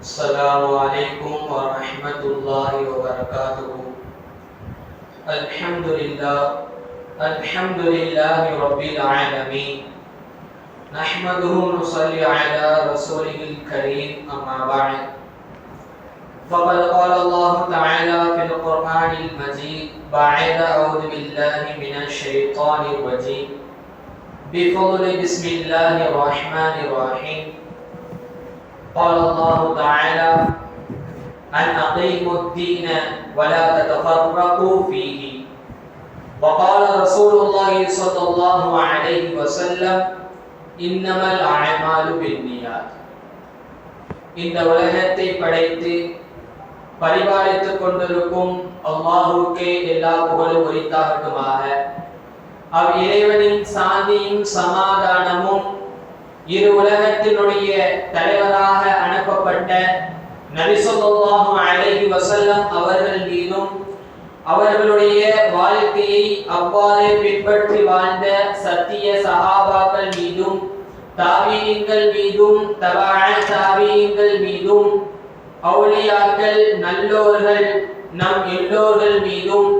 السلام عليكم ورحمة الله وبركاته. الحمد لله الحمد لله رب العالمين. نحمده ونصلي على رسوله الكريم، أما بعد. فقد قال الله تعالى في القرآن المجيد، بعد أعوذ بالله من الشيطان الرجيم. بفضل بسم الله الرحمن الرحيم. قال الله تعالى أن أقيموا الدين ولا تتفرقوا فيه وقال رسول الله صلى الله عليه وسلم إنما الأعمال بالنيات இந்த உலகத்தை படைத்து பரிபாலித்துக் கொண்டிருக்கும் அல்லாஹுக்கே எல்லா புகழும் உரித்தாகட்டுமாக அவ் இறைவனின் சாந்தியும் சமாதானமும் இரு உலகத்தினுடைய தலைவராக அனுப்பப்பட்ட நபிசல்லாஹு அலைஹி வசல்லம் அவர்கள் மீதும் அவர்களுடைய வாழ்க்கையை அவ்வாறே பின்பற்றி வாழ்ந்த சத்திய சகாபாக்கள் மீதும் தாவீங்கள் மீதும் தபாஅ தாவீங்கள் மீதும் அவுளியாக்கள் நல்லோர்கள் நம் எல்லோர்கள் மீதும்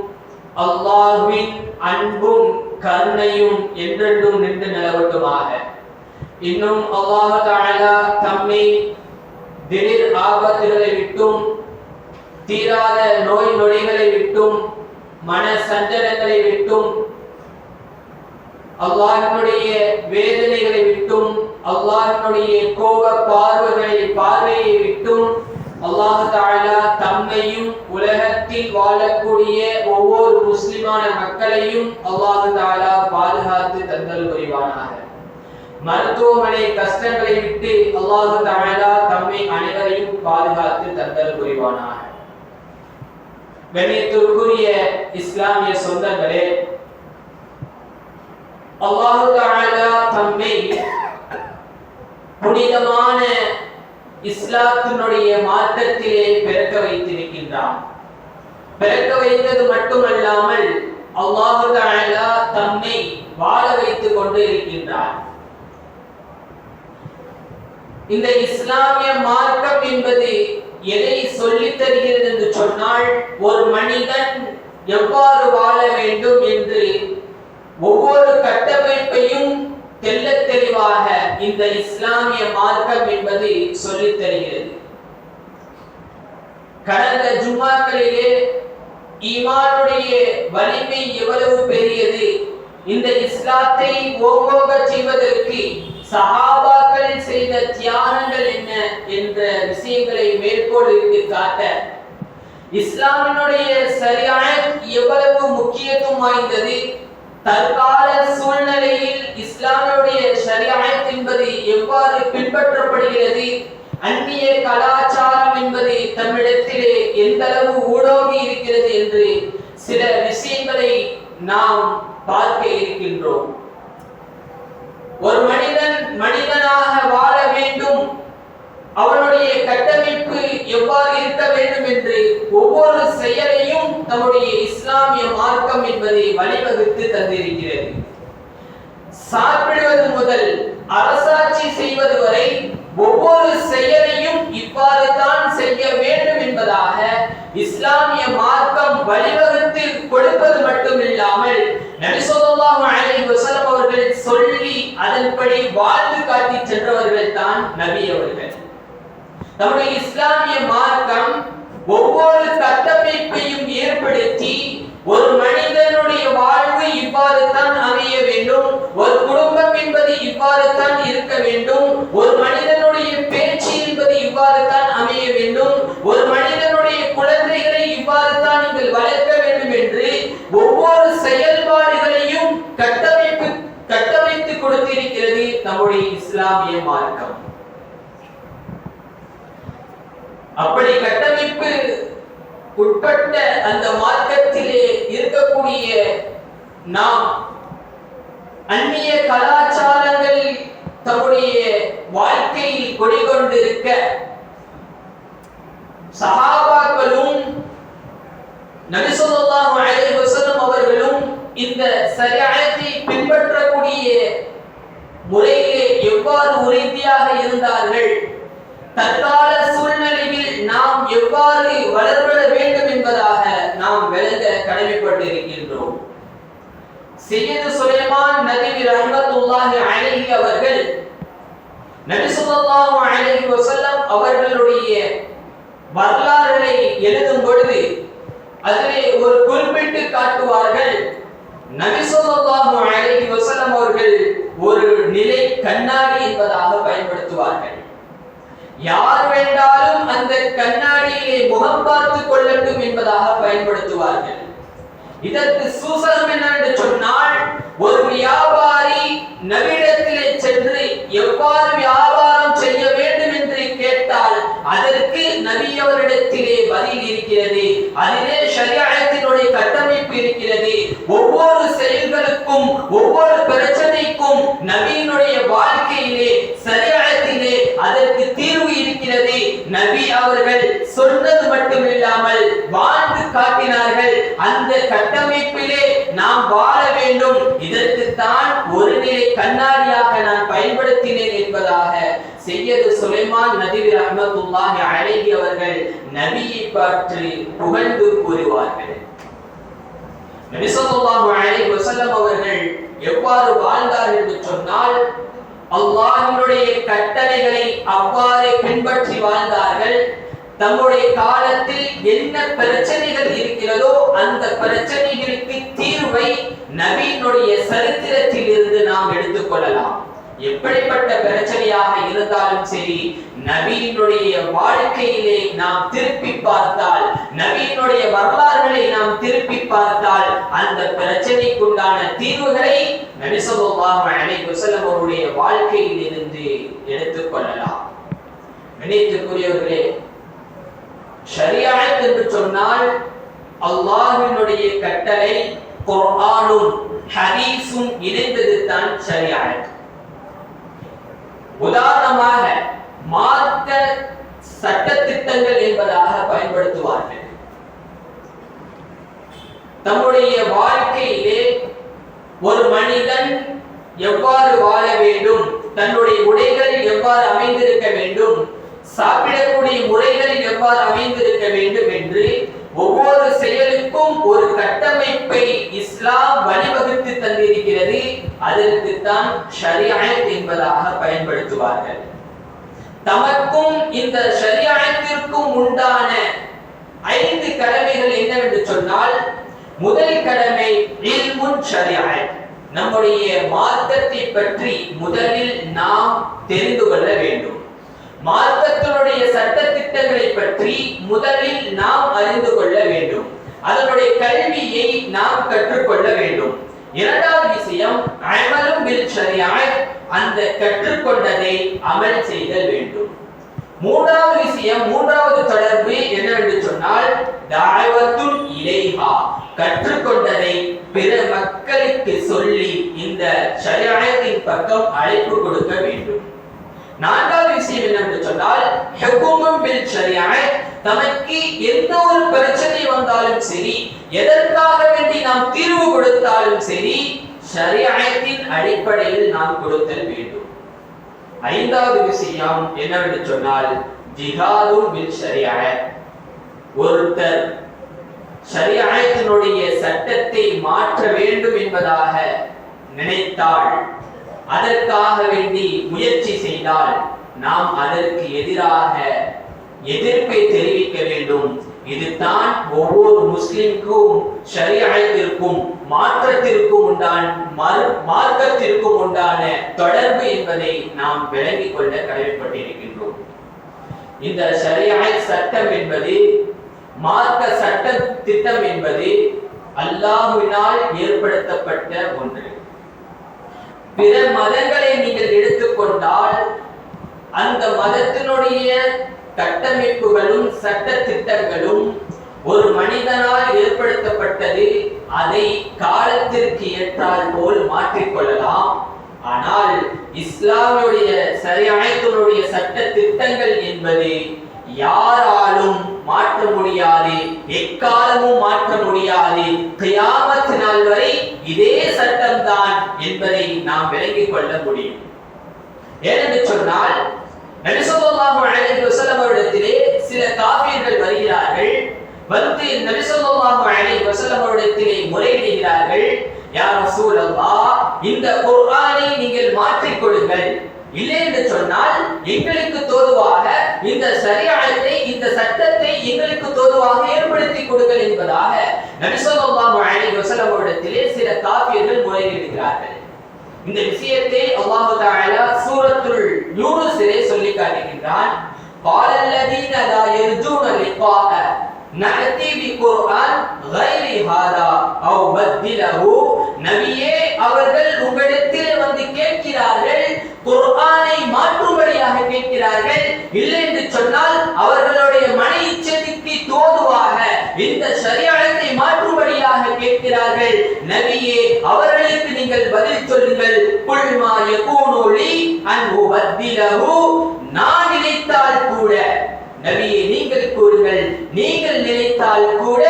அல்லாஹ்வின் அன்பும் கருணையும் என்றென்றும் நின்று நிலவட்டுமாக. இன்னும் அல்லாஹ் தஆலா தம்மை திடீர் ஆபத்துகளை விட்டும் தீராத நோய் நொடிகளை விட்டும் மன சஞ்சலங்களை விட்டும் அல்லாஹினுடைய வேதனைகளை விட்டும் அல்லாஹினுடைய கோப பார்வைகளை பார்வையை விட்டும் அல்லாஹ் தாழா தம்மையும் உலகத்தில் வாழக்கூடிய ஒவ்வொரு முஸ்லிமான மக்களையும் அல்லாஹ் தாழா பாதுகாத்து தந்தல் புரிவானாக. மருத்துவமனை கஷ்டங்களை விட்டு அல்லாஹு தஆலா தம்மை அனைவரையும் பாதுகாத்து தந்தல் புரிவானார் கண்ணியத்திற்குரிய இஸ்லாமிய சொந்தங்களே அல்லாஹு தஆலா தம்மை புனிதமான இஸ்லாத்தினுடைய மாற்றத்திலே பிறக்க வைத்திருக்கின்றான். பிறக்க வைத்தது மட்டுமல்லாமல் அல்லாஹு தஆலா தம்மை வாழ வைத்துக் கொண்டு இருக்கின்றான். இந்த இஸ்லாமிய மார்க்கம் என்பது எதை சொல்லித் தருகிறது என்று சொன்னால் ஒரு மனிதன் எவ்வாறு வாழ வேண்டும் என்று ஒவ்வொரு கட்டமைப்பையும் தெல்ல தெளிவாக இந்த இஸ்லாமிய மார்க்கம் என்பது சொல்லித் தருகிறது. கடந்த ஜும்மாக்களிலே ஈமானுடைய வலிமை எவ்வளவு பெரியது. இந்த இஸ்லாத்தை ஓங்கோக செய்வதற்கு சஹாபாக்கள் செய்த தியாகங்கள் என்ன என்ற விஷயங்களை மேற்கோளிட்டு காட்ட இஸ்லாமினுடைய சரியான எவ்வளவு முக்கியத்துவம் வாய்ந்தது தற்கால சூழ்நிலையில் இஸ்லாமியுடைய ஷரியாத் என்பது எவ்வாறு பின்பற்றப்படுகிறது அந்நிய கலாச்சாரம் என்பது தமிழத்திலே எந்த அளவு ஊடோங்கி இருக்கிறது என்று சில விஷயங்களை நாம் பார்க்க இருக்கின்றோம். ஒரு மனிதன் மனிதனாக வாழ வேண்டும். அவனுடைய கட்டமைப்பு எவ்வாறு இருக்க வேண்டும் என்று ஒவ்வொரு செயலையும் தன்னுடைய இஸ்லாமிய மார்க்கம் என்பதை வழிவகுத்து தந்திருக்கிறது. சாப்பிடுவது முதல் அரசாட்சி செய்வது வரை ஒவ்வொரு செயலையும் இவ்வாறு தான் செய்ய வேண்டும். என்பதாக இஸ்லாமிய மார்க்கம் வழிவகுத்து கொடுப்பது மட்டுமில்லாமல் அலைஹி வஸல்லம் அவர்கள் சொல்லி அதன்படி வாழ்ந்து காட்டி சென்றவர்கள் தான் நபி அவர்கள். நம்முடைய இஸ்லாமிய மார்க்கம் ஒவ்வொரு கட்டமைப்பையும் ஏற்படுத்தி ஒரு மனிதனுடைய வாழ்வு இவ்வாறு தான் அமைய வேண்டும் ஒரு குடும்பம் என்பது இவ்வாறு தான் இருக்க வேண்டும் ஒரு மனிதனுடைய பேச்சு என்பது இவ்வாறு தான் அமைய வேண்டும் ஒரு மனிதனுடைய குழந்தைகளை இவ்வாறு தான் நீங்கள் வளர்க்க வேண்டும் என்று ஒவ்வொரு செயல்பாடுகளையும் கட்டமைப்பு கட்டமைத்து கொடுத்திருக்கிறது நம்முடைய இஸ்லாமிய மார்க்கம். அப்படி கட்டமைப்பு உட்பட்ட அந்த மார்க்கத்திலே இருக்கக்கூடிய நாம் அந்நிய கலாச்சாரங்கள் தம்முடைய வாழ்க்கையில் கொடிகொண்டிருக்க சஹாபாக்களும் நபிசல்லாஹு அலைஹி வஸல்லம் அவர்களும் இந்த சரியாயத்தை பின்பற்றக்கூடிய முறையிலே எவ்வாறு உறுதியாக இருந்தார்கள்? தற்கால சூழ்நிலையில் நாம் எவ்வாறு வளர்பட வேண்டும் என்பதாக நாம் விளங்க கடமைப்பட்டிருக்கின்றோம். செய்யது சுலைமான் நபி ரஹமத்துல்லாஹி அழகி அவர்கள் நபி ஸல்லல்லாஹு அலைஹி வஸல்லம் அவர்களுடைய வரலாறுகளை எழுதும் பொழுது அதிலே ஒரு குறிப்பிட்டு காட்டுவார்கள். நபி அலைஹி வஸல்லம் அவர்கள் ஒரு நிலை கண்ணாடி என்பதாக பயன்படுத்துவார்கள். யார் வேண்டாலும் அந்த கண்ணாடியிலே முகம் பார்த்து கொள்ளட்டும் என்பதாக பயன்படுத்துவார்கள். இதற்கு சூசகம் என்னவென்று சொன்னால் ஒரு வியாபாரி நவிடத்திலே சென்று எவ்வாறு வியாபாரம் செய்ய வேண்டும் என்று கேட்டால் அதற்கு நபி அவரிடத்திலே பதில் இருக்கிறது. அதிலே ஷரியாத்தினுடைய கட்டமைப்பு இருக்கிறது. ஒவ்வொரு செயல்களுக்கும் ஒவ்வொரு பிரச்சனைக்கும் நபியினுடைய வாழ்க்கையிலே சரியாயத்திலே அதற்கு தீர்வு நபி அவர்கள் சொன்னது மட்டுமில்லாமல் வாழ்ந்து காட்டினார்கள். அந்த கட்டமைப்பிலே நாம் வாழ வேண்டும். இதற்கு தான் ஒரு நிலை கண்ணாடியாக நான் பயன்படுத்தினேன் என்பதாக செய்யது சுலைமான் நதிவி ரஹ்மத்துல்லாஹி அலைஹி அவர்கள் நபியை பற்றி புகழ்ந்து கூறுவார்கள். நபி ஸல்லல்லாஹு அலைஹி வஸல்லம் அவர்கள் எவ்வாறு வாழ்ந்தார்கள் என்று சொன்னால் அல்லாஹ்வினுடைய கட்டளைகளை அவ்வாறு பின்பற்றி வாழ்ந்தார்கள். தம்முடைய காலத்தில் என்ன பிரச்சனைகள் இருக்கிறதோ அந்த பிரச்சனைகளுக்கு தீர்வை நவீனுடைய சரித்திரத்தில் இருந்து நாம் எடுத்துக்கொள்ளலாம் எப்படிப்பட்ட பிரச்சனையாக இருந்தாலும் சரி நபியினுடைய வாழ்க்கையிலே நாம் திருப்பி பார்த்தால் நபியினுடைய வரலாறுகளை நாம் திருப்பி பார்த்தால் அந்த பிரச்சனைக்குண்டான தீர்வுகளை நபி ஸல்லல்லாஹு அலைஹி வஸல்லம் அவருடைய வாழ்க்கையில் இருந்து எடுத்துக்கொள்ளலாம் நினைத்துக்குரியவர்களே ஷரியாத் என்று சொன்னால் அல்லாஹ்வினுடைய கட்டளை குர்ஆனும் ஹதீஸும் இணைந்தது தான் ஷரியாத். உதாரணமாக மார்க்க சட்டத்திட்டங்கள் என்பதாக பயன்படுத்துவார்கள். தம்முடைய வாழ்க்கையிலே ஒரு மனிதன் எவ்வாறு வாழ வேண்டும்? தன்னுடைய உடைகளில் எவ்வாறு அமைந்திருக்க வேண்டும்? சாப்பிடக்கூடிய முறைகளில் எவ்வாறு அமைந்திருக்க வேண்டும் என்று ஒவ்வொரு செயலுக்கும் ஒரு கட்டமைப்பை இஸ்லாம் வழிவகுத்து தந்திருக்கிறது. அதற்கு தான் ஷரியாத் என்பதாக பயன்படுத்துவார்கள். தமக்கும் இந்த ஷரியாயத்திற்கும் உண்டான ஐந்து கடமைகள் என்னவென்று சொன்னால் முதல் கடமை இல்முன் நம்முடைய மார்க்கத்தை பற்றி முதலில் நாம் தெரிந்து கொள்ள வேண்டும். மார்க்கத்தினுடைய சட்ட திட்டங்களை பற்றி முதலில் நாம் அறிந்து கொள்ள வேண்டும். அதனுடைய கல்வியை நாம் கற்றுக்கொள்ள வேண்டும். இரண்டாவது விஷயம் அமலும் பில் அந்த கற்றுக்கொண்டதை அமல் செய்தல் வேண்டும். மூன்றாவது விஷயம் மூன்றாவது தொடர்பு என்னவென்று சொன்னால் தாவத்துன் இலைஹா கற்றுக்கொண்டதை பிற மக்களுக்கு சொல்லி இந்த சரியாயத்தின் பக்கம் அழைப்பு கொடுக்க வேண்டும். நான்காவது விஷயம் என்னவென்று சொன்னால் ஹுகுமும் பில் ஷரியாத் தமக்கு எந்த ஒரு பிரச்சனை வந்தாலும் சரி எதற்காக வேண்டி நாம் தீர்வு கொடுத்தாலும் சரி ஷரியாத்தின் அடிப்படையில் நாம் கொடுத்தல் வேண்டும். ஐந்தாவது விஷயம் என்னவென்று சொன்னால் ஜிஹாதும் பில் ஷரியாத் ஒருத்தர் ஷரியாயத்தினுடைய சட்டத்தை மாற்ற வேண்டும் என்பதாக நினைத்தால் அதற்காக வேண்டி முயற்சி செய்தால் நாம் அதற்கு எதிராக எதிர்ப்பை தெரிவிக்க வேண்டும். இதுதான் ஒவ்வொரு முஸ்லிம்க்கும் சரியாயத்திற்கும் மாற்றத்திற்கும் உண்டான மார்க்கத்திற்கும் உண்டான தொடர்பு என்பதை நாம் விளங்கிக் கொள்ள கடமைப்பட்டிருக்கின்றோம். இந்த ஷரியாத் சட்டம் என்பது மார்க்க சட்ட திட்டம் என்பது அல்லாஹுவினால் ஏற்படுத்தப்பட்ட ஒன்று. பிற மதங்களை நீங்கள் எடுத்துக்கொண்டால் அந்த மதத்தினுடைய கட்டமைப்புகளும் சட்ட திட்டங்களும் ஒரு மனிதனால் ஏற்படுத்தப்பட்டது அதை காலத்திற்கு ஏற்றால் போல் மாற்றிக்கொள்ளலாம் ஆனால் இஸ்லாமுடைய சரியாயத்தினுடைய சட்ட திட்டங்கள் என்பது யாராலும் மாற்ற முடியாது எக்காலமும் மாற்ற முடியாது. கியாமத்து நாள் வரை இதே சட்டம்தான் என்பதை நாம் விளங்கிக் கொள்ள முடியும். ஏனென்று சொன்னால் நபி ஸல்லல்லாஹு அலைஹி வஸல்லம் அவரிடத்திலே சில காஃபிர்கள் வருகிறார்கள். வந்து நபி ஸல்லல்லாஹு அலைஹி வஸல்லம் அவரிடத்திலே முறையிடுகிறார்கள். யா ரசூலல்லாஹ் இந்த குர்ஆனை நீங்கள் மாற்றிக் கொடுங்கள் இல்லை என்று சொன்னால் எங்களுக்கு தோதுவாக இந்த சரியானத்தை இந்த சட்டத்தை எங்களுக்கு தோதுவாக ஏற்படுத்தி கொடுங்கள் என்பதாக நபி ஸல்லல்லாஹு அலைஹி வஸல்லம் அவரிடத்திலே சில காபியர்கள் முறையிடுகிறார்கள். இந்த விஷயத்தை அல்லாஹ் தஆலா சூரத்துல் யூனுஸிலே சொல்லி காட்டுகின்றான் قال الذين لا يرجون لقاء நஅதி பிகுர்ஆன் غير هذا او بدله நபியே அவர்கள் உங்களிடத்தில் வந்து கேட்கிறார்கள் குர்ஆனை மாற்றும்படியாக கேட்கிறார்கள் இல்லை என்று சொன்னால் அவர்களுடைய மன இச்சைக்கு தோதுவாக இந்த ஷரியத்தை மாற்றும்படியாக கேட்கிறார்கள். நபியே அவர்களுக்கு நீங்கள் பதில் சொல்லுங்கள். குல் மா யகூனு லி அன் உபத்திலஹு. நான் நினைத்தால் கூட நபியே நீங்கள் கூறுங்கள். நீங்கள் நினைத்தால் கூட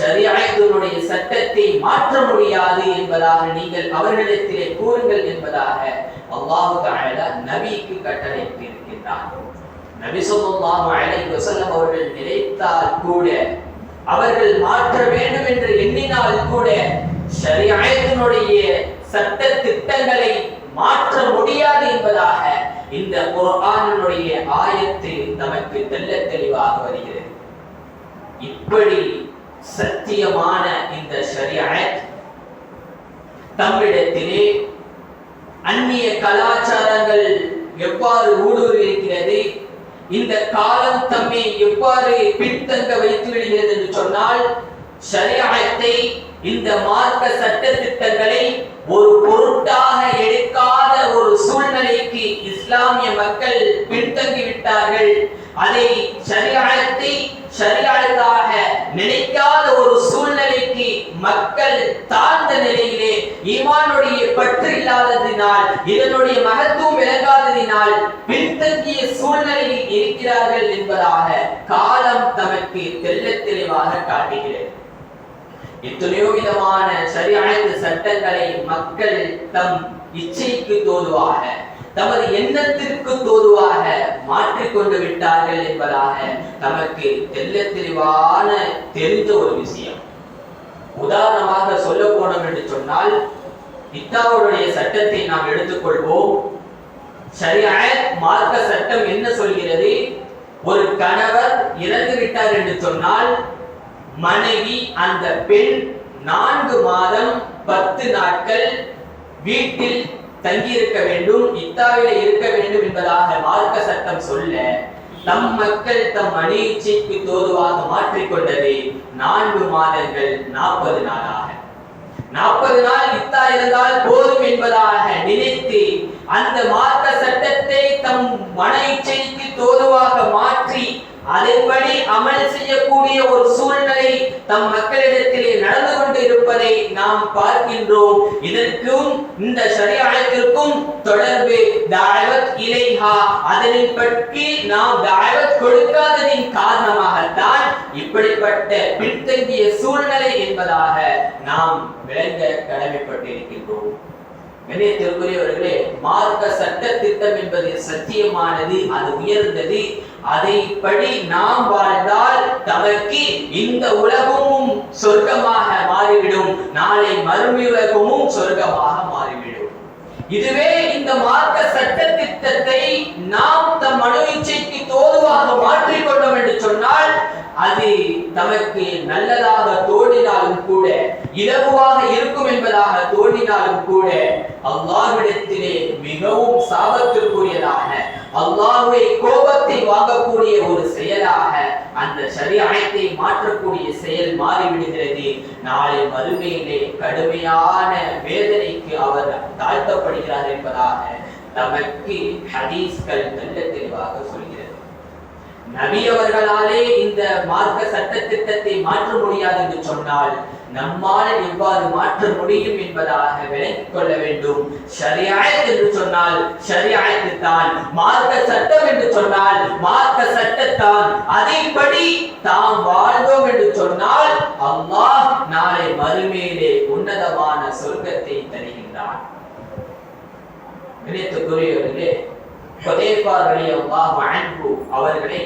சரியாயத்தினுடைய சட்டத்தை மாற்ற முடியாது என்பதாக நீங்கள் அவர்களிடத்திலே கூறுங்கள் என்பதாக அல்லாஹு தஆலா நபிக்கு கட்டளையிட்டு இருக்கின்றார் அலைஹி வஸல்லம் அவர்கள் நினைத்தால் கூட அவர்கள் மாற்ற வேண்டும் என்று எண்ணினால் கூட ஷரியத்தினுடைய சட்ட திட்டங்களை மாற்ற முடியாது என்பதாக இந்த குர்ஆனினுடைய ஆயத்து நமக்கு தெல்ல தெளிவாக வருகிறது. இப்படி சத்தியமான இந்த ஷரியத் தம்மிடத்திலே அந்நிய கலாச்சாரங்கள் எவ்வாறு ஊடுருவி இருக்கிறது இந்த காலம் தம்மை எவ்வாறு பின்தங்க வைத்து விடுகிறது என்று சொன்னால் ஷரியத்தை இந்த மார்க்க சட்ட திட்டங்களை ஒரு பொருட்டாக எடுக்காத ஒரு சூழ்நிலைக்கு இஸ்லாமிய மக்கள் பின்தங்கி விட்டார்கள். அதை சரியாயத்தை ஷரியத்தாக நினைக்காத ஒரு சூழ்நிலைக்கு மக்கள் தாழ்ந்த நிலையிலே ஈமானுடைய பற்று இல்லாததினால் இதனுடைய மகத்துவம் விளங்காததினால் பின்தங்கிய சூழ்நிலையில் இருக்கிறார்கள் என்பதாக காலம் தமக்கு தெல்ல தெளிவாக காட்டுகிறது. எத்தனையோ விதமான சரியானது சட்டங்களை மக்கள் தம் இச்சைக்கு தோதுவாக தமது எண்ணத்திற்கு தோதுவாக மாற்றிக்கொண்டு விட்டார்கள் என்பதாக நமக்கு தெல்ல தெளிவான தெரிந்த ஒரு விஷயம். உதாரணமாக சொல்ல போனோம் என்று சொன்னால் இத்தாவுடைய சட்டத்தை நாம் எடுத்துக்கொள்வோம். சரியாய மார்க்க சட்டம் என்ன சொல்கிறது? ஒரு கணவர் இறந்து விட்டார் என்று சொன்னால் மனைவி அந்த பெண் நான்கு மாதம் பத்து நாட்கள் வீட்டில் தங்கியிருக்க வேண்டும் இத்தாவில இருக்க வேண்டும் என்பதாக மார்க்க சட்டம் சொல்ல தம் மக்கள் தம் மணி தோதுவாக மாற்றிக்கொண்டது நான்கு மாதங்கள் நாற்பது நாளாக. நாற்பது நாள் இத்தா இருந்தால் போதும் என்பதாக நினைத்து அந்த மார்க்க சட்டத்தை தம் மன இச்சைக்கு தோதுவாக மாற்றி அதன்படி அமல் செய்யக்கூடிய ஒரு சூழ்நிலை தம் மக்களிடத்திலே நடந்து கொண்டு இருப்பதை நாம் பார்க்கின்றோம். இதற்கும் இந்த ஷரியாத்திற்கும் தொடர்பு தாவத் இலைஹா. அதனை பற்றி நாம் தாவத் கொடுக்காததின் காரணமாகத்தான் இப்படிப்பட்ட பின்தங்கிய சூழ்நிலை என்பதாக நாம் விளங்க கடமைப்பட்டிருக்கின்றோம். கணியத்திற்குரியவர்களே மார்க்க சட்ட திட்டம் என்பது சத்தியமானது அது உயர்ந்தது. அதைப்படி நாம் வாழ்ந்தால் தமக்கு இந்த உலகமும் சொர்க்கமாக மாறிவிடும். நாளை மறுமை சொர்க்கமாக மாறிவிடும். இதுவே இந்த மார்க்க சட்ட திட்டத்தை நாம் தம் மனு இச்சைக்கு தோதுவாக மாற்றிக்கொண்டோம் என்று சொன்னால் அது தமக்கு நல்லதாக தோன்றினாலும் கூட இலகுவாக இருக்கும் என்பதாக தோன்றினாலும் கூட அல்லாஹ்விடத்திலே மிகவும் சாபத்திற்குரியதாக அல்லாஹ்வை கோபத்தை வாங்கக்கூடிய ஒரு செயலாக அந்த ஷரியத்தை மாற்றக்கூடிய செயல் மாறிவிடுகிறது. நாளை மறுமையிலே கடுமையான வேதனைக்கு அவர் தாழ்த்தப்படுகிறார் என்பதாக நமக்கு ஹதீஸ்கள் நல்ல தெளிவாக சொல்கிறார் நபியவர்களாலே இந்த மார்க்க சட்ட திட்டத்தை மாற்ற முடியாது என்று சொன்னால் நம்மால் எவ்வாறு மாற்ற முடியும் என்பதாக விளங்கிக் கொள்ள வேண்டும். சரியாயத் என்று சொன்னால் சரியாயத்து தான் மார்க்க சட்டம் என்று சொன்னால் மார்க்க சட்டத்தான். அதைப்படி தாம் வாழ்ந்தோம் என்று சொன்னால் அல்லாஹ் நாளை மறுமேலே உன்னதமான சொர்க்கத்தை தருகின்றான். இணைத்துக்குரியவர்களே அவர்களை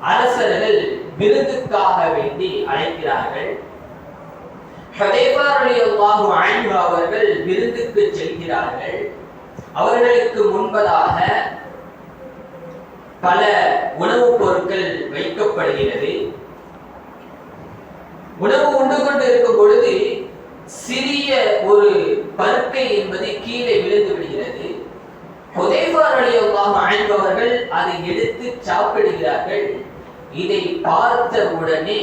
அரசர்கள் விருதுக்காக வேண்டி அழைக்கிறார்கள். அவர்கள் விருந்துக்கு செல்கிறார்கள். அவர்களுக்கு முன்பதாக பல உணவுப் பொருட்கள் வைக்கப்படுகிறது. உணவு உண்டு கொண்டு இருக்கும் பொழுது சிறிய ஒரு பருக்கை என்பது கீழே விழுந்து விடுகிறது. ஹுதைஃபா ரலியல்லாஹு அன்ஹு அதை எடுத்து சாப்பிடுகிறார்கள். இதை பார்த்த உடனே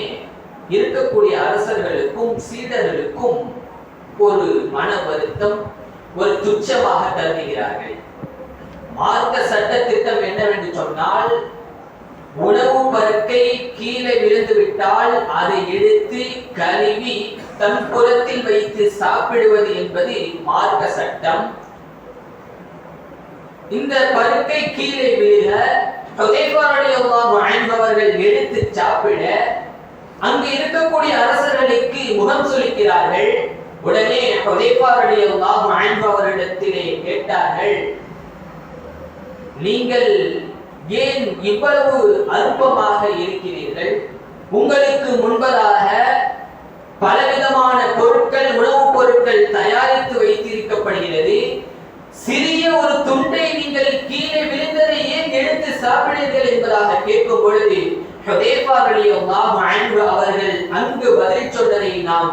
இருக்கக்கூடிய அரசர்களுக்கும் சீடர்களுக்கும் ஒரு மன வருத்தம் ஒரு துச்சமாக கருதுகிறார்கள். மார்க்க சட்ட திட்டம் என்னவென்று சொன்னால் உணவு பருக்கை கீழே விழுந்து விட்டால் அதை எடுத்து கழுவி தன் புறத்தில் வைத்து சாப்பிடுவது என்பது மார்க்க சட்டம். இந்த பருக்கை கீழே விழுக என்பவர்கள் எடுத்து சாப்பிட அங்கு இருக்கக்கூடிய அரசர்களுக்கு முகம் சொல்லிக்கிறார்கள் உடனே ஹுதைஃபா ரலியல்லாஹு கேட்டார்கள் நீங்கள் ஏன் இவ்வளவு அற்பமாக இருக்கிறீர்கள்? உங்களுக்கு முன்பதாக பலவிதமான பொருட்கள் உணவுப் பொருட்கள் தயாரித்து வைத்திருக்கப்படுகிறது. சிறிய ஒரு துண்டை நீங்கள் கீழே விழுந்ததை ஏன் எடுத்து சாப்பிடுங்கள் என்பதாக கேட்கும் பொழுது அவர்கள் அங்கு பதில் சொன்னதை நாம்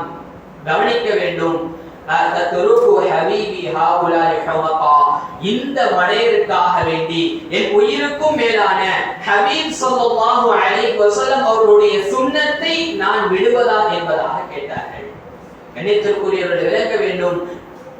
கவனிக்க வேண்டும். இந்த மடையருக்காக வேண்டி என் உயிருக்கும் மேலான ஹபீப் ஸல்லல்லாஹு அலை வசலம் அவர்களுடைய சுன்னத்தை நான் விடுவதா என்பதாக கேட்டார்கள். கண்ணியத்திற்குரியவர்கள் விளக்க வேண்டும்.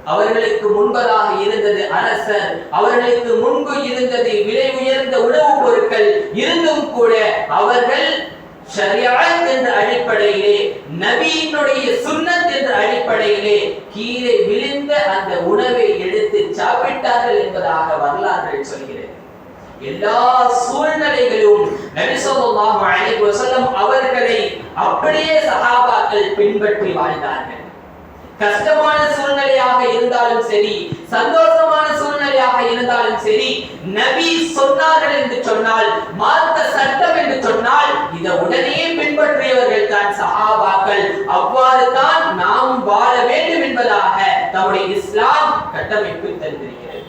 அவர்களுக்கு முன்பதாக இருந்தது அரசர் அவர்களுக்கு முன்பு இருந்தது விலை உயர்ந்த உணவுப் பொருட்கள். இருந்தும் கூட அவர்கள் ஷரியாத் என்ற அடிப்படையிலே நபியினுடைய சுண்ணத் என்ற அடிப்படையிலே கீழே விழுந்த அந்த உணவை எடுத்து சாப்பிட்டார்கள் என்பதாக வரலாறுகள் சொல்கிறது. எல்லா சூழ்நிலைகளும் நபி ஸல்லல்லாஹு அலைஹி வஸல்லம் அவர்களை அப்படியே சஹாபாக்கள் பின்பற்றி வாழ்ந்தார்கள். கஷ்டமான சூழ்நிலையாக இருந்தாலும் சரி சந்தோஷமான சூழ்நிலையாக இருந்தாலும் சரி நபி சொன்னார்கள் என்று சொன்னால் மார்க்க சட்டம் என்று சொன்னால் இதை உடனே பின்பற்றியவர்கள் தான் சஹாபாக்கள். அவ்வாறு தான் நாம் வாழ வேண்டும் என்பதாக நம்முடைய இஸ்லாம் கட்டமைப்பு தந்திருக்கிறது.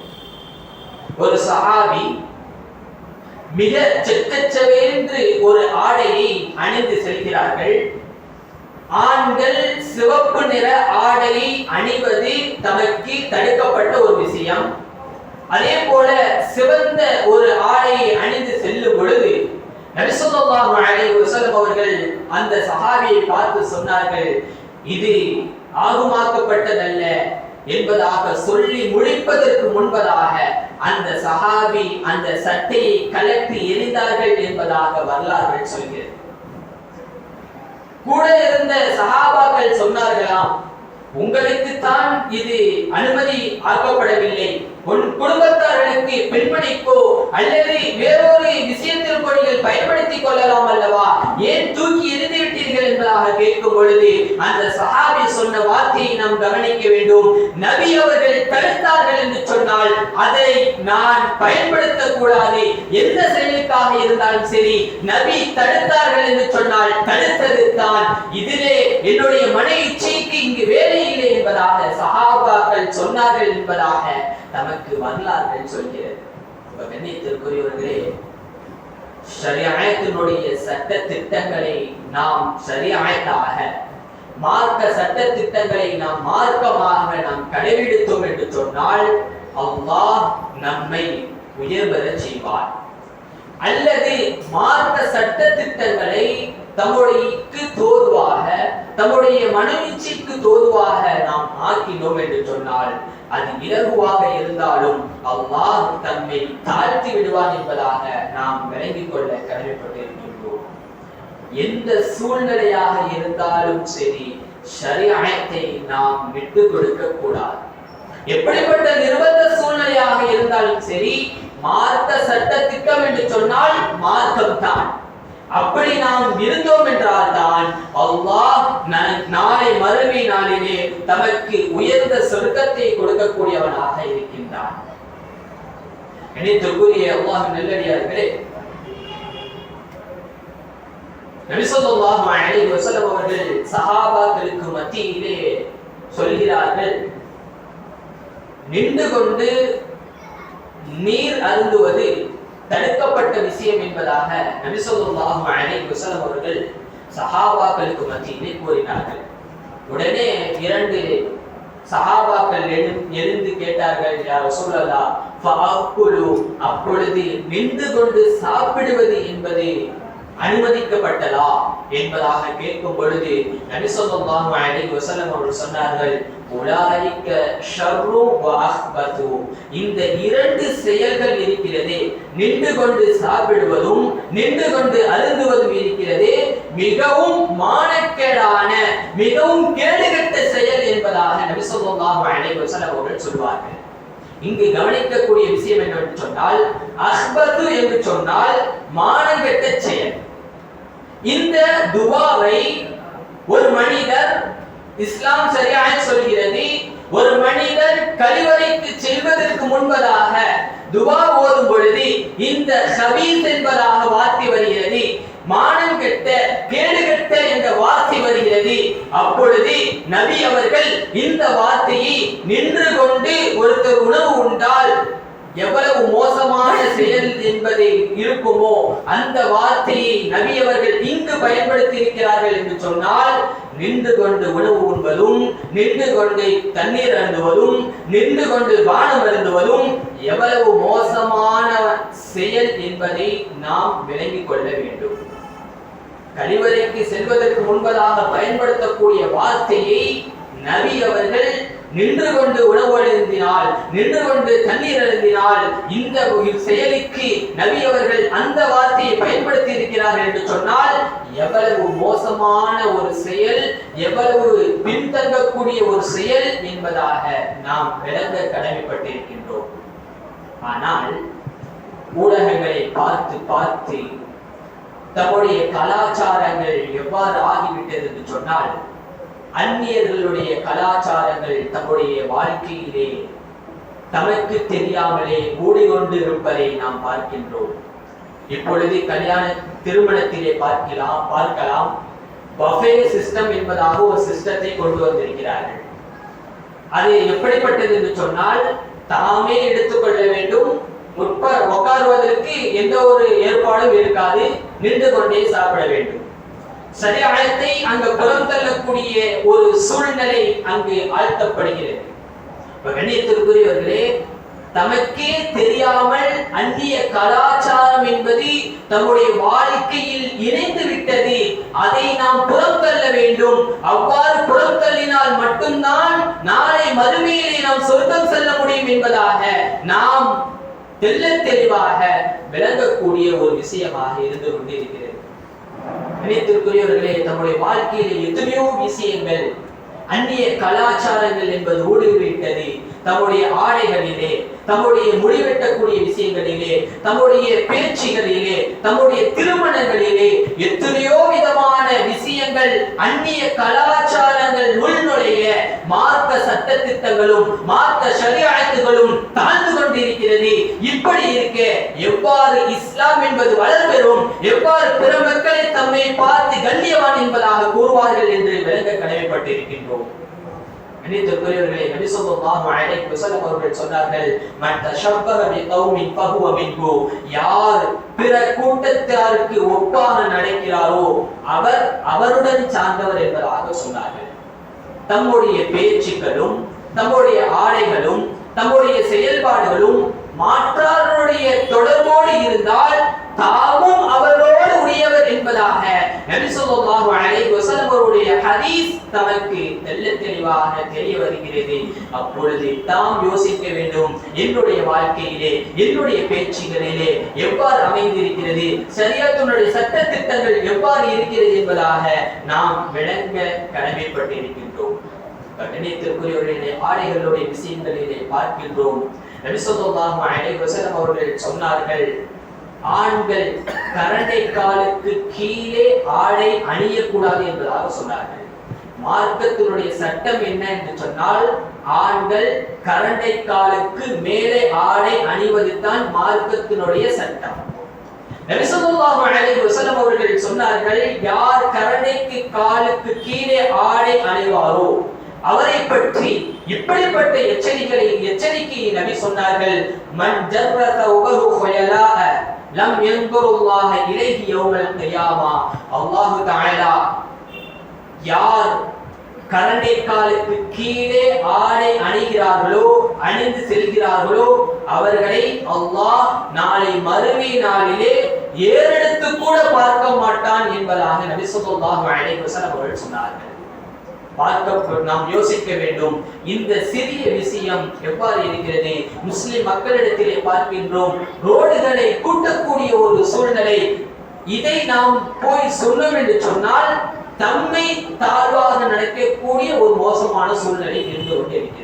ஒரு சஹாபி மிக செக்கச்சவேன்று ஒரு ஆடையை அணிந்து செல்கிறார்கள். ஆண்கள் சிவப்பு நிற ஆடையை அணிவது தமக்கு தடுக்கப்பட்ட ஒரு விஷயம். அதே போல சிவந்த ஒரு ஆடையை அணிந்து செல்லும் பொழுது நபிசல்லாஹு அலைஹி வஸல்லம் அவர்கள் அந்த சஹாபியை பார்த்து சொன்னார்கள் இது ஆகுமாக்கப்பட்டதல்ல என்பதாக சொல்லி முடிப்பதற்கு முன்பதாக அந்த சஹாபி அந்த சட்டையை கலட்டி எரிந்தார்கள் என்பதாக வரலாறுகள் சொல்கிறது. கூட இருந்த சகாபாக்கள் சொன்னார்களாம் உங்களுக்கு தான் இது அனுமதி ஆக்கப்படவில்லை. உன் குடும்பத்தார்களுக்கு பெண்மணிக்கோ அல்லது வேறொரு விஷயத்திற்கோ நீங்கள் பயன்படுத்திக் கொள்ளலாம் அல்லவா? ஏன் தூக்கி எரிந்து என்பதாக கேட்கும் பொழுது அந்த சஹாபி சொன்ன வார்த்தையை நாம் கவனிக்க வேண்டும். நபி அவர்கள் தடுத்தார்கள் என்று சொன்னால் அதை நான் பயன்படுத்த கூடாது எந்த செயலுக்காக இருந்தாலும் சரி நபி தடுத்தார்கள் என்று சொன்னால் தடுத்தது தான். இதிலே என்னுடைய மன இச்சைக்கு இங்கு வேலை இல்லை என்பதாக சஹாபாக்கள் சொன்னார்கள் என்பதாக நமக்கு வரலாறுகள் சொல்கிறது. கண்ணியத்திற்குரியவர்களே ஷரியாயத்தினுடைய சட்ட திட்டங்களை நாம் ஷரியாயத்தாக மார்க்க சட்ட திட்டங்களை நாம் மார்க்கமாக நாம் கடைபிடித்தோம் என்று சொன்னால் அல்லாஹ் நம்மை உயர்வர செய்வார். அல்லது மார்க்க சட்ட திட்டங்களை தம்முடையக்கு தோதுவாக தம்முடைய மனவீச்சிக்கு தோதுவாக நாம் ஆக்கினோம் என்று சொன்னால் அது இலகுவாக இருந்தாலும் அல்லாஹ் தம்மை தாழ்த்தி விடுவான் என்பதாக நாம் விளங்கிக் கொள்ள கடமைப்பட்டிருக்கின்றோம். எந்த சூழ்நிலையாக இருந்தாலும் சரி சரியத்தை நாம் விட்டு கொடுக்க கூடாது எப்படிப்பட்ட நிர்பந்த சூழ்நிலையாக இருந்தாலும் சரி மார்க்க சட்ட திட்டம் என்று சொன்னால் மார்க்கம் தான் அப்படி நாம் இருந்தோம் என்றால் தான் அல்லாஹ் ந- நாளை மறுமை நாளிலே தமக்கு உயர்ந்த சொர்க்கத்தை கொடுக்கக்கூடியவனாக இருக்கின்றான். நினைத்துக்குரிய அல்லாஹ் நல்லடியார்களே நபி ஸல்லல்லாஹு அலைஹி வஸல்லம் அவர்கள் சஹாபாக்களுக்கு மத்தியிலே சொல்கிறார்கள் நின்று கொண்டு நீர் அருந்துவது தடுக்கப்பட்ட விஷயம் என்பதாக நபிசல்லாஹு அலை வசலம் அவர்கள் சஹாபாக்களுக்கு மத்தியிலே கூறினார்கள். உடனே இரண்டு சஹாபாக்கள் எழு- எழுந்து கேட்டார்கள் யார் சூழலா ஃபஅக்குலு அப்பொழுது நின்று கொண்டு சாப்பிடுவது என்பது அனுமதிக்கப்பட்டதா என்பதாக கேட்கும் பொழுது நபிசல்லாஹு அலை வசலம் அவர்கள் சொன்னார்கள் உலாரிக்க ஷர்ரு வ இந்த இரண்டு செயல்கள் இருக்கிறதே நின்று கொண்டு சாப்பிடுவதும் நின்று கொண்டு அருந்துவதும் இருக்கிறதே மிகவும் மானக்கேடான மிகவும் கேடுகெட்ட செயல் என்பதாக நபி சொல்லுவாங்க அலைஹி வஸல்லம் அவர்கள் சொல்வார்கள். இங்கு கவனிக்கக்கூடிய விஷயம் என்னவென்று சொன்னால் அஹ்பது என்று சொன்னால் மானங்கெட்ட செயல். இந்த துவாவை ஒரு மனிதர் இஸ்லாம் சரியாக சொல்கிறது ஒரு மனிதர் கழிவறைக்கு செல்வதற்கு முன்பதாக துவா ஓதும் பொழுது இந்த ஹபீஸ் என்பதாக வார்த்தை வருகிறது. மானம் கெட்ட கேடு கெட்ட என்ற வார்த்தை வருகிறது. அப்பொழுது நபி அவர்கள் இந்த வார்த்தையை நின்று கொண்டு ஒருத்தர் உணவு உண்டால் எவ்வளவு மோசமான செயல் என்பதை இருக்குமோ அந்த வார்த்தையை நபி அவர்கள் இங்கு பயன்படுத்தி இருக்கிறார்கள் என்று சொன்னால் நின்று கொண்டு உணவு உண்பதும் நின்று கொண்டு தண்ணீர் அருந்துவதும் நின்று கொண்டு பானம் அருந்துவதும் எவ்வளவு மோசமான செயல் என்பதை நாம் விளங்கிக் கொள்ள வேண்டும். கழிவறைக்கு செல்வதற்கு முன்பதாக பயன்படுத்தக்கூடிய வார்த்தையை நபி அவர்கள் நின்று கொண்டு உணவு அருந்தினால் நின்று கொண்டு தண்ணீர் எழுந்தினால் இந்த செயலுக்கு நபி அவர்கள் அந்த வார்த்தையை பயன்படுத்தி இருக்கிறார்கள் என்று சொன்னால் எவ்வளவு மோசமான ஒரு செயல் எவ்வளவு பின்தங்கக்கூடிய ஒரு செயல் என்பதாக நாம் விளங்க கடமைப்பட்டிருக்கின்றோம். ஆனால் ஊடகங்களை பார்த்து பார்த்து தம்முடைய கலாச்சாரங்கள் எவ்வாறு ஆகிவிட்டது என்று சொன்னால் அந்நியர்களுடைய கலாச்சாரங்கள் தம்முடைய வாழ்க்கையிலே தமக்கு தெரியாமலே மூடிக்கொண்டு இருப்பதை நாம் பார்க்கின்றோம். இப்பொழுது கல்யாண திருமணத்திலே பார்க்கலாம் பார்க்கலாம். பஃபே சிஸ்டம் என்பதாக ஒரு சிஸ்டத்தை கொண்டு வந்திருக்கிறார்கள். அது எப்படிப்பட்டது என்று சொன்னால் தாமே எடுத்துக்கொள்ள வேண்டும். உட்ப உட்காருவதற்கு எந்த ஒரு ஏற்பாடும் இருக்காது. நின்று கொண்டே சாப்பிட வேண்டும். சரியாயத்தை அங்கு புறம் தள்ளக்கூடிய ஒரு சூழ்நிலை அங்கு ஆழ்த்தப்படுகிறது. கண்ணியத்திற்குரியவர்களே தமக்கே தெரியாமல் அந்நிய கலாச்சாரம் என்பது தம்முடைய வாழ்க்கையில் இணைந்து விட்டது. அதை நாம் புறம் தள்ள வேண்டும். அவ்வாறு புறம் தள்ளினால் மட்டும்தான் நாளை மறுமையிலே நாம் சொர்க்கம் செல்ல முடியும் என்பதாக நாம் தெல்ல தெளிவாக விளங்கக்கூடிய ஒரு விஷயமாக இருந்து கொண்டிருக்கிறது. நினைத்திற்குரியவர்களே தம்முடைய வாழ்க்கையிலே எத்தனையோ விஷயங்கள் அந்நிய கலாச்சாரங்கள் என்பது ஊடுருவிட்டது தம்முடைய ஆடைகளிலே தம்முடைய முடிவெட்டக்கூடிய விஷயங்களிலே தம்முடைய பேச்சுகளிலே தம்முடைய திருமணங்களிலே எத்தனையோ விதமான விஷயங்கள் அந்நிய கலாச்சாரங்கள் உள்நுழைய மார்க்க சட்ட திட்டங்களும் மார்க்க ஷரியாத்துகளும் தாழ்ந்து கொண்டிருக்கிறது. இப்படி இருக்க எவ்வாறு இஸ்லாம் என்பது வளர்பெறும் எவ்வாறு பிற மக்களை தம்மை பார்த்து கண்ணியவான் என்பதாக கூறுவார்கள் என்று விளங்க கடமைப்பட்டிருக்கின்றோம். கணிதத்துக்குரியவர்களே நபி ஸல்லல்லாஹு அலைஹி வஸல்லம் அவர்கள் சொன்னார்கள் மன் தஷப்பஹ பி கௌமின் ஃபஹுவ மின்ஹு. யார் பிற கூட்டத்தாருக்கு ஒப்பான நடக்கிறாரோ அவர் அவருடன் சார்ந்தவர் என்பதாக சொன்னார்கள். தம்முடைய பேச்சுக்களும் தம்முடைய ஆடைகளும் தம்முடைய செயல்பாடுகளும் மாற்றாருடைய தொடர்போடு இருந்தால் தாமும் அவரோடு உரியவர் என்பதாக நபி ஸல்லல்லாஹு அலைஹி வஸல்லம் அவருடைய ஹதீஸ் நமக்கு தெள்ள தெளிவாக தெரிய வருகிறது. அப்பொழுது தாம் யோசிக்க வேண்டும் என்னுடைய வாழ்க்கையிலே என்னுடைய பேச்சுகளிலே எவ்வாறு அமைந்திருக்கிறது சரியாத்துடைய சட்ட திட்டங்கள் எவ்வாறு இருக்கிறது என்பதாக நாம் விளங்க கடமைப்பட்டிருக்கின்றோம். கட்டணத்திற்குரியவர்களிலே ஆடைகளுடைய விஷயங்களிலே பார்க்கின்றோம். நபிசல்லாஹு அலைஹி வஸல்லம் அவர்கள் சொன்னார்கள் ஆண்கள் கரண்டை காலுக்கு கீழே ஆடை அணியக்கூடாது என்பதாக சொன்னார்கள். மார்க்கத்தினுடைய சட்டம் என்ன என்று சொன்னால் ஆண்கள் கரண்டை காலுக்கு மேலே ஆடை அணிவது தான் மார்க்கத்தினுடைய சட்டம். அவர்கள் சொன்னார்கள் யார் கரணைக்கு காலுக்கு கீழே ஆடை அணிவாரோ அவரை பற்றி இப்படிப்பட்ட எச்சரிக்கை எச்சரிக்கையை நபி சொன்னார்கள். மன் ஜர்ர தௌபஹு ஃபயலாஅ லம் யன்குருல்லாஹ இலைஹி யௌமல் கியாமா. அல்லாஹ் தஆலா யார் கரண்டை காலுக்கு கீழே ஆடை அணிகிறார்களோ அணிந்து செல்கிறார்களோ அவர்களை அல்லாஹ் நாளை மறுமை நாளிலே ஏறெடுத்து கூட பார்க்க மாட்டான் என்பதாக நபி ஸல்லல்லாஹு அலைஹி வஸல்லம் அவர்கள் சொன்னார்கள். பார்க்க நாம் யோசிக்க வேண்டும். இந்த சிறிய விஷயம் எவ்வாறு இருக்கிறது? முஸ்லிம் மக்களிடத்திலே பார்க்கின்றோம் ரோடுகளை கூட்டக்கூடிய ஒரு சூழ்நிலை. இதை நாம் போய் சொன்னோம் என்று சொன்னால் தம்மை தாழ்வாக நடக்கக்கூடிய ஒரு மோசமான சூழ்நிலை இருந்து கொண்டிருக்கிறது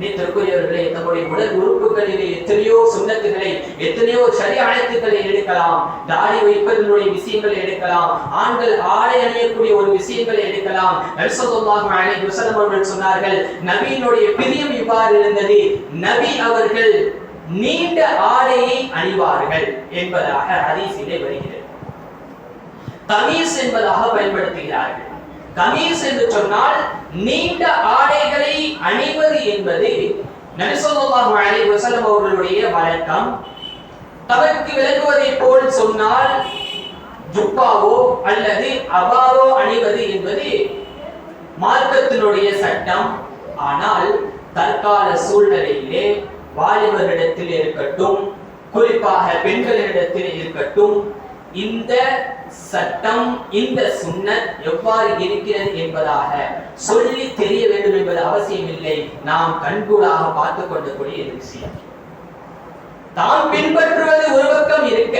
நீத்திற்குரியவர்களே நம்முடைய உடல் உறுப்புகளிலே எத்தனையோ சுண்ணத்துகளை எத்தனையோ சரியானத்துக்களை எடுக்கலாம். தாடி வைப்பதனுடைய விஷயங்களை எடுக்கலாம். ஆண்கள் ஆடை அணியக்கூடிய ஒரு விஷயங்களை எடுக்கலாம். அலைஹி வஸல்லம் அவர்கள் சொன்னார்கள் நபியினுடைய பிரியம் இவ்வாறு இருந்தது நபி அவர்கள் நீண்ட ஆடையை அணிவார்கள் என்பதாக ஹதீஸிலே வருகிறது. கமீஸ் என்பதாக பயன்படுத்துகிறார்கள். கமீஸ் என்று சொன்னால் நீண்ட ஆடைகளை அணிவது என்பது நபி அலைஹி வஸல்லம் அவர்களுடைய வழக்கம். தவறுக்கு விளங்குவதை போல் சொன்னால் ஜுப்பாவோ அல்லது அபாவோ அணிவது என்பது மார்க்கத்தினுடைய சட்டம். ஆனால் தற்கால சூழ்நிலையிலே வாலிபர்களிடத்தில் இருக்கட்டும் குறிப்பாக பெண்களிடத்தில் இருக்கட்டும் இந்த சட்டம் இந்த சுண்ணத் எவ்வாறு இருக்கிறது என்பதாக சொல்லி தெரிய வேண்டும் என்பது அவசியமில்லை. நாம் கண்கூடாக பார்த்து கொள்ளக்கூடிய ஒரு விஷயம். தாம் பின்பற்றுவது ஒரு பக்கம் இருக்க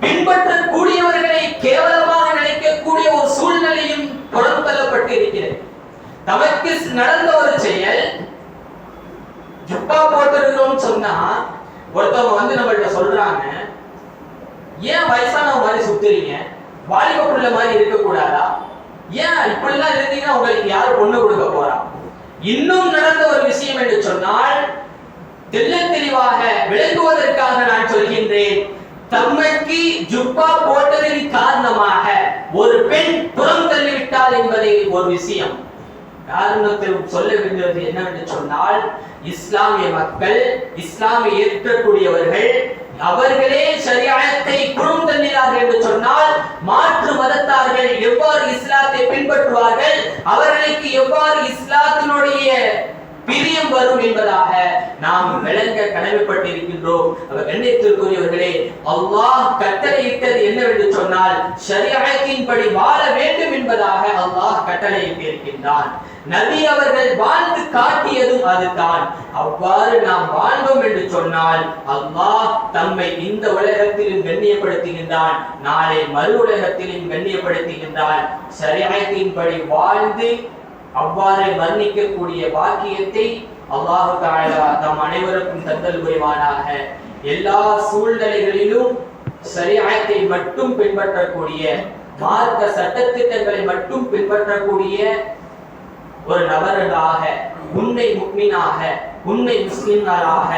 பின்பற்றக்கூடியவர்களை கேவலமாக நினைக்கக்கூடிய ஒரு சூழ்நிலையும் புறம் தள்ளப்பட்டு இருக்கிறது தமக்கு நடந்த ஒரு செயல் ஜுப்பா போட்டிருக்கிறோம் சொன்னா ஒருத்தவங்க வந்து நம்மள்ட்ட சொல்றாங்க ஏன் வயசானவங்க மாதிரி சுத்துறீங்க? வாலிப பிள்ளை மாதிரி இருக்கக்கூடாதா? ஏன் ஏன் இப்படிலாம் இருந்தீங்கன்னா உங்களுக்கு யார் பொண்ணு கொடுக்க போறா? இன்னும் நடந்த ஒரு விஷயம் என்று சொன்னால் தெள்ள தெளிவாக விளங்குவதற்காக நான் சொல்கின்றேன். தம்மைக்கு ஜுப்பா போட்டதின் காரணமாக ஒரு பெண் புறம் தள்ளிவிட்டாள் என்பதை ஒரு விஷயம். காரணத்தில் சொல்ல வேண்டியது என்னவென்று சொன்னால் இஸ்லாமிய மக்கள் இஸ்லாமை ஏற்கக்கூடியவர்கள் அவர்களே சரியாயத்தை புறம் தள்ளினார்கள் என்று சொன்னால் மாற்று மதத்தார்கள் எவ்வாறு இஸ்லாத்தை பின்பற்றுவார்கள்? அவர்களுக்கு எவ்வாறு இஸ்லாத்தினுடைய பிரியம் வரும் என்பதாக நாம் விளங்க கடமைப்பட்டிருக்கின்றோம். அவர் கண்ணியத்திற்குரியவர்களே அல்லாஹ் கட்டளையிட்டது என்னவென்று சொன்னால் ஷரியத்தின்படி வாழ வேண்டும் என்பதாக அல்லாஹ் கட்டளையிட்டு இருக்கின்றான் நபி அவர்கள் வாழ்ந்து காட்டியதும் அதுதான். அவ்வாறு நாம் வாழ்ந்தோம் என்று சொன்னால் அல்லாஹ் தம்மை இந்த உலகத்திலும் கண்ணியப்படுத்துகின்றான். நாளை மறு உலகத்திலும் கண்ணியப்படுத்துகின்றான். ஷரியத்தின்படி வாழ்ந்து அவ்வாறு வர்ணிக்கக்கூடிய பாக்கியத்தை அல்லாஹு தாலா தம் அனைவருக்கும் தந்தல் புரிவானாக. எல்லா சூழ்நிலைகளிலும் சரியாயத்தை மட்டும் பின்பற்றக்கூடிய மார்க்க சட்டத்திட்டங்களை மட்டும் பின்பற்றக்கூடிய ஒரு நபர்களாக உன்னை முக்மீனாக உன்னை முஸ்லிம்களாக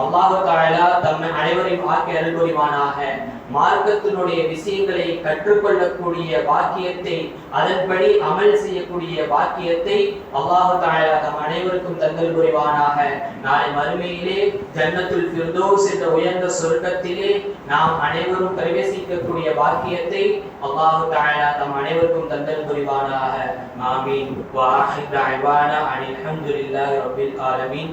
அல்லாஹு தாயலா தம்மை அனைவரையும் ஆக்கி அருள்புரிவானாக. மார்க்கத்தினுடைய விஷயங்களை கற்றுக்கொள்ளக்கூடிய பாக்கியத்தை அதன்படி அமல் செய்யக்கூடிய பாக்கியத்தை அல்லாஹு தாயலா தம் அனைவருக்கும் தந்தல் புரிவானாக. நாளை மறுமையிலே ஜன்னத்துல் ஃபிர்தோஸ் என்ற உயர்ந்த சொர்க்கத்திலே நாம் அனைவரும் பிரவேசிக்கக்கூடிய பாக்கியத்தை அல்லாஹு தாயலா தம் அனைவருக்கும் தந்தல் புரிவானாக. ஆமீன். வாஹித் அனில் அஹமதுல்லாஹி ரபில் ஆலமீன்.